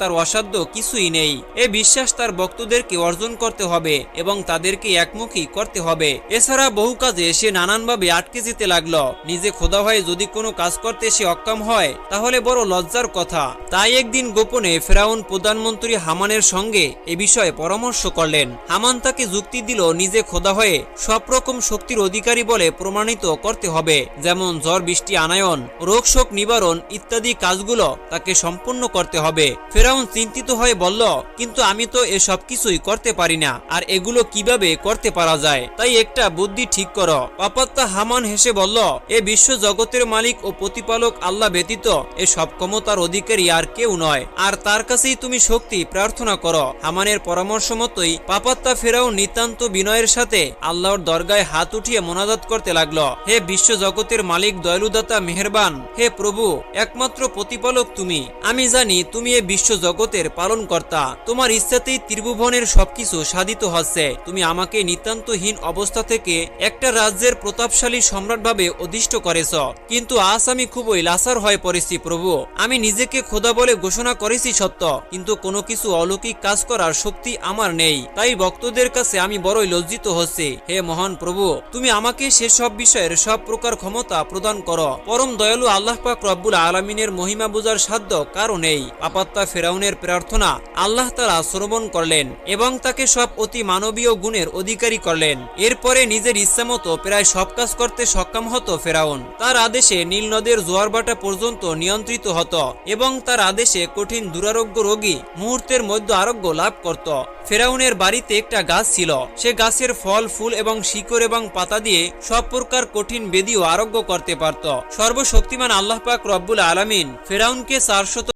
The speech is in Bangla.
তার অসাধ্য কিছুই নেই। এ বিশ্বাস তার ভক্তদেরকে অর্জন করতে হবে এবং তাদেরকে একমুখী করতে হবে। এছাড়া বহু কাজে সে নানানভাবে আটকে যেতে লাগল। নিজে খোদা হয়ে যদি কোনো কাজ করতে সে অক্ষম হয়, তাহলে বড় লজ্জার কথা। তাই একদিন গোপনে ফেরাউন প্রধানমন্ত্রী হামানের সঙ্গে এ বিষয়ে পরামর্শ করলেন। হামান তাকে যুক্তি দিল, নিজে খোদা হয়ে সব রকম শক্তির অধিকারী বলে প্রমাণিত করতে হবে, যেমন ঝড়, বৃষ্টি, আনায়ন রোগ শোক নিবারণ ইত্যাদি কাজগুলো তাকে সম্পূর্ণ করতে হবে। ফেরাউন চিন্তিত হয়ে বলল, কিন্তু আমি তো এসব কিছুই করতে পারি না, আর এগুলো কীভাবে করতে পারা যায়? তাই একটা বুদ্ধি ঠিক করো। অপাত্তা হামান হেসে বলল, এ বিশ্ব জগতের মালিক ও প্রতিপালক আল্লাহ ব্যতীত এ সব ক্ষমতার অধিকারী আর কেউ নয়। আর তার কাছেই তুমি শক্তি প্রার্থনা করো। হামানের পরামর্শ মতোই পাপাত্তা ফেরাও নিতান্ত বিনয়ের সাথে আল্লাহর দরগায় হাত উঠিয়ে মোনাজাত করতে লাগল। হে বিশ্ব জগতের মালিক, দয়ালুদাতা, মেহেরবান, হে প্রভু, একমাত্র প্রতিপালক তুমি। আমি জানি তুমি এ বিশ্ব জগতের পালন কর্তা তোমার ইচ্ছাতেই ত্রিভুবনের সবকিছু সাধিত হচ্ছে। তুমি আমাকে নিতান্তহীন অবস্থা থেকে একটা রাজ্যের প্রতাপশালী সম্রাট ভাবে অধিষ্ঠ করেছ। কিন্তু আজ আমি খুবই লাসার হয়ে পড়েছি, প্রভু। আমি নিজেকে খোদা বলে ঘোষণা করেছি সত্য, কিন্তু কোনো কিছু অলৌকিক কাজ করার শক্তি আমার নেই। তাই ভক্তদের কাছে আমি বড়ই লজ্জিত হচ্ছি। হে মহান প্রভু, তুমি আমাকে সেসব বিষয়ের সব প্রকার ক্ষমতা প্রদান করো। পরম দয়ালু আল্লাহ পাক রব্বুল আলমিনের মহিমা বোঝার সাধ্য কারও নেই। পাপাত্তা ফেরাউনের প্রার্থনা আল্লাহ তারা শ্রবণ করলেন এবং তাকে সব অতি মানবীয় গুণের অধিকারী করলেন। এরপরে নিজের ইচ্ছামতো প্রায় সব কাজ করতে সক্ষম হতো ফেরাউন। তার আদেশে নীল নদের জোয়ারবাটা পর্যন্ত নিয়ন্ত্রিত হতো এবং তার আদেশে কঠিন দুরারোগ্য রোগী মুহূর্তের মধ্যে আরোগ্য লাভ করত। ফেরাউনের বাড়িতে একটা গাছ ছিল। সে গাছের ফল, ফুল এবং শিকড় এবং পাতা দিয়ে সব প্রকার কঠিন বেদিও আরোগ্য করতে পারত। সর্বশক্তিমান আল্লাহ পাক রব্বুল আলামিন ফেরাউনকে চারশত